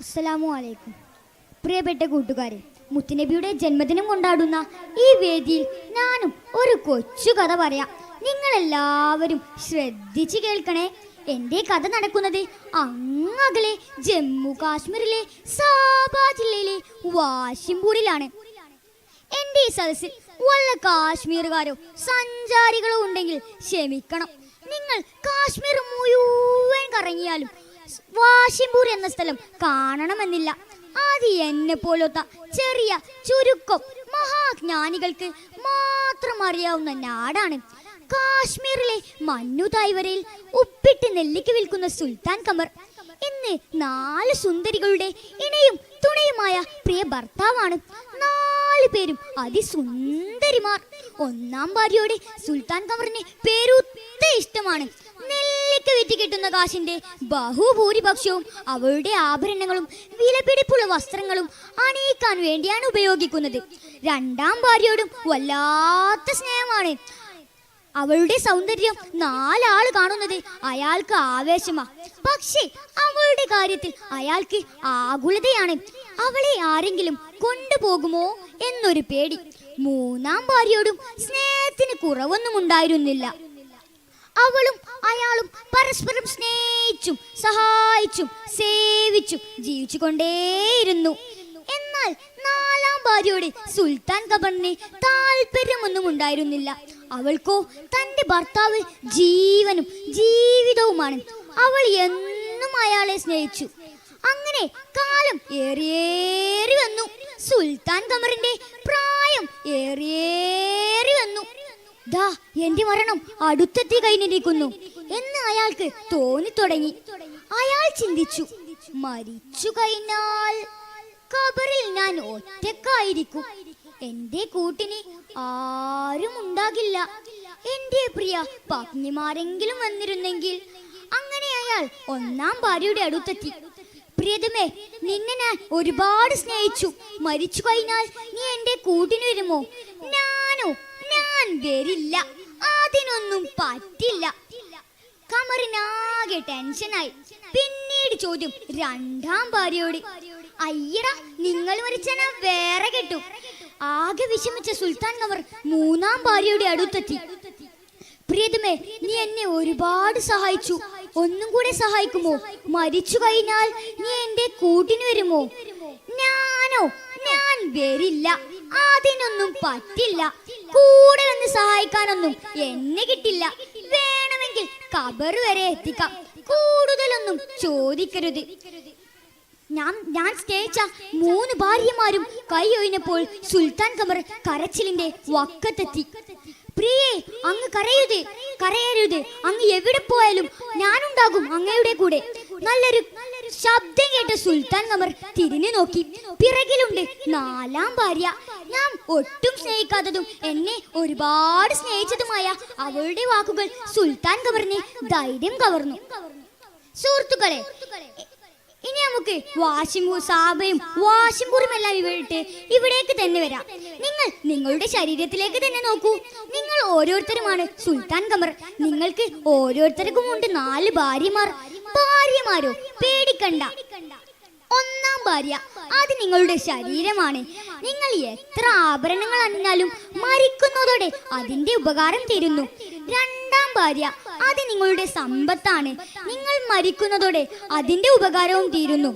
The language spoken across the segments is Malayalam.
അസ്സലാമു അലൈക്കും പ്രിയപ്പെട്ട കൂട്ടുകാരെ മുത്തുനബിയുടെ ജന്മദിനം കൊണ്ടാടുന്ന ഈ വേദിയിൽ ഞാനും ഒരു കൊച്ചു കഥ പറയാം. നിങ്ങളെല്ലാവരും ശ്രദ്ധിച്ചു കേൾക്കണേ. എന്റെ കഥ നടക്കുന്നത് അങ്ങകലെ ജമ്മു കാശ്മീരിലെ സാബ ജില്ലയിലെ വാശിംപൂരിലാണ്. എന്റെ ഈ സദസ്സിൽ വല്ല കാശ്മീറുകാരോ സഞ്ചാരികളോ ഉണ്ടെങ്കിൽ ക്ഷമിക്കണം. നിങ്ങൾ കാശ്മീർ മുഴുവൻ കറങ്ങിയാലും വാശിംപൂർ എന്ന സ്ഥലം കാണണമെന്നില്ല. അത് എന്നെ പോലത്തെ ചെറിയ ചുരുക്കം മഹാജ്ഞാനികൾക്ക് മാത്രം അറിയാവുന്ന നാടാണ്. കാശ്മീരിലെ മഞ്ഞു തായ്വരയിൽ ഉപ്പിട്ട് നെല്ലിക്ക് വിൽക്കുന്ന സുൽത്താൻ കമർ ഇന്ന് നാല് സുന്ദരികളുടെ ഇണയും തുണയുമായ പ്രിയ ഭർത്താവാണ്. നാല് പേരും അതിസുന്ദരിമാർ. ഒന്നാം ഭാര്യയോട് സുൽത്താൻ കമറിന് പേരുത്ത ഇഷ്ടമാണ്. നെല്ലിക്ക വിറ്റ് കിട്ടുന്ന കാശിന്റെ ബഹുഭൂരിപക്ഷവും അവളുടെ ആഭരണങ്ങളും വിലപിടിപ്പുള്ള വസ്ത്രങ്ങളും അണിയിക്കാൻ വേണ്ടിയാണ് ഉപയോഗിക്കുന്നത്. രണ്ടാം ഭാര്യയോടും വല്ലാത്ത സ്നേഹമാണ്. അവളുടെ സൗന്ദര്യം നാലാൾ കാണുന്നത് അയാൾക്ക് ആവേശമാ. പക്ഷേ അവളുടെ കാര്യത്തിൽ അയാൾക്ക് ആകുലതയാണ്. അവളെ ആരെങ്കിലും കൊണ്ടുപോകുമോ എന്നൊരു പേടി. മൂന്നാം ഭാര്യയോടും സ്നേഹത്തിന് കുറവൊന്നും ഉണ്ടായിരുന്നില്ല. അവളും അയാളും പരസ്പരം സ്നേഹിച്ചും സഹായിച്ചും സേവിച്ചും ജീവിച്ചു കൊണ്ടേയിരുന്നു എന്നാൽ നാലാം ഭാര്യയോട് സുൽത്താൻ കബറിന് താല്പര്യമൊന്നും ഉണ്ടായിരുന്നില്ല. അവൾക്കോ തന്റെ ഭർത്താവ് ജീവനും ജീവിതവുമാണ്. അവൾ എന്നും അയാളെ സ്നേഹിച്ചു. അങ്ങനെ കാലം ഏറിയേറി വന്നു. സുൽത്താൻ കമറിന്റെ പ്രായം വന്നു ദാ എന്റെ മരണം അടുത്തെത്തി കഴിഞ്ഞിരിക്കുന്നു എന്ന് അയാൾക്ക് തോന്നി തുടങ്ങി. അയാൾ ചിന്തിച്ചു മരിച്ചു കഴിഞ്ഞാൽ കബറിൽ ഞാൻ ഒറ്റക്കായിരിക്കും എന്റെ കൂട്ടിന് ആരും ഉണ്ടാകില്ല. എന്റെ പ്രിയ പത്നിമാരെങ്കിലും വന്നിരുന്നെങ്കിൽ അങ്ങനെ അയാൾ ഒന്നാം ഭാര്യയുടെ അടുത്തെത്തി. പ്രിയതുമേ നിന്നെ ഞാൻ ഒരുപാട് സ്നേഹിച്ചു. മരിച്ചു കഴിഞ്ഞാൽ നീ എന്റെ കൂട്ടിന് വരുമോ? ഞാനോ ഞാൻ വരില്ല. അതിനൊന്നും പറ്റില്ല. കമറിനാകെ ടെൻഷനായി. പിന്നീട് ചോദ്യം രണ്ടാം ഭാര്യയോട്. അയ്യട നിങ്ങൾ മരിച്ചന വേറെ കെട്ടു. ആകെ വിഷമിച്ച സുൽത്താൻ കമർ മൂന്നാം ഭാര്യയുടെ അടുത്തെത്തി. പ്രിയതമേ നീ എന്നെ ഒരുപാട് സഹായിച്ചു. ഒന്നും കൂടെ സഹായിക്കുമോ? മരിച്ചു കഴിഞ്ഞാൽ നീ എന്റെ കൂട്ടിന് വരുമോ? ഞാനോ? ഞാൻ വരില്ല. അതിനൊന്നും പറ്റില്ല. കൂടെ സഹായിക്കാനൊന്നും എന്നെ കിട്ടില്ല. വേണമെങ്കിൽ കബർ വരെ എത്തിക്കാം. കൂടുതലൊന്നും ചോദിക്കരുത്. ഞാൻ ഞാൻ സ്നേഹിച്ച മൂന്ന് ഭാര്യമാരും കൈ ഒഴിഞ്ഞപ്പോൾ സുൽത്താൻ കമർ കരച്ചിലിന്റെ വക്കത്തെത്തി. പ്രിയേ അങ്ങ് കരയുത് കരയരുത്. അങ്ങ് എവിടെ പോയാലും ഞാനുണ്ടാകും അങ്ങയുടെ കൂടെ. നല്ലൊരു ശബ്ദം കേട്ട സുൽത്താൻ കമർ തിരിഞ്ഞു നോക്കി. പിറകിലുണ്ട് നാലാം ഭാര്യ. ഞാൻ ഒട്ടും സ്നേഹിക്കാത്തതും എന്നെ ഒരുപാട് സ്നേഹിച്ചതുമായ അവളുടെ വാക്കുകൾ സുൽത്താൻ കമറിനെ ധൈര്യം കവർന്നു. സുഹൃത്തുക്കളെ ഇനി നമുക്ക് വാശിമ്പൂ സാബയും വാശിമ്പൂറും എല്ലാം ഇവിട്ട് ഇവിടേക്ക് തന്നെ വരാം. നിങ്ങൾ നിങ്ങളുടെ ശരീരത്തിലേക്ക് തന്നെ നോക്കൂ. നിങ്ങൾ ഓരോരുത്തരുമാണ് സുൽത്താൻ കമർ നിങ്ങൾക്ക് ഓരോരുത്തർക്കും ഉണ്ട് നാല് ഭാര്യമാർ. ഭാര്യമാരോ? പേടിക്കണ്ട. ഒന്നാം ഭാര്യ അത് നിങ്ങളുടെ ശരീരമാണ്. നിങ്ങൾ എത്ര ആഭരണങ്ങൾ അണിഞ്ഞാലും മരിക്കുന്നതോടെ അതിന്റെ ഉപകാരം തീരുന്നു. രണ്ടാം ഭാര്യ അത് നിങ്ങളുടെ സമ്പത്താണ്. നിങ്ങൾ മരിക്കുന്നതോടെ അതിന്റെ ഉപകാരവും തീരുന്നു.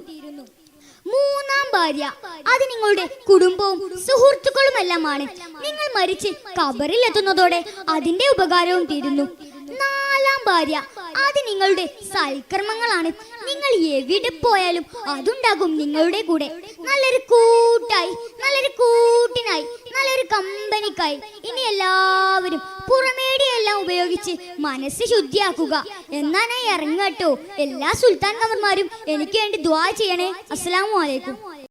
മൂന്നാം ഭാര്യ അത് നിങ്ങളുടെ കുടുംബവും സുഹൃത്തുക്കളുമെല്ലാമാണ്. നിങ്ങൾ മരിച്ച് കബറിൽ എത്തുന്നതോടെ അതിന്റെ ഉപകാരവും തീരുന്നു. നാലാം ഭാര്യ അത് നിങ്ങളുടെ സൽക്കർമ്മങ്ങളാണ്. നിങ്ങൾ എവിടെ പോയാലും അതുണ്ടാകും നിങ്ങളുടെ കൂടെ. നല്ലൊരു കൂട്ടായി നല്ലൊരു കൂട്ടിനായി നല്ലൊരു കമ്പനിക്കായി. ഇനി എല്ലാവരും പുറമേടിയെല്ലാം ഉപയോഗിച്ച് മനസ്സ് ശുദ്ധിയാക്കുക. എന്നാ ഞാൻ ഇറങ്ങട്ടോ എല്ലാ സുൽത്താൻ കമർമാരും എനിക്ക് വേണ്ടി ദ്വാ ചെയ്യണേ. അസ്സലാമു അലൈക്കും.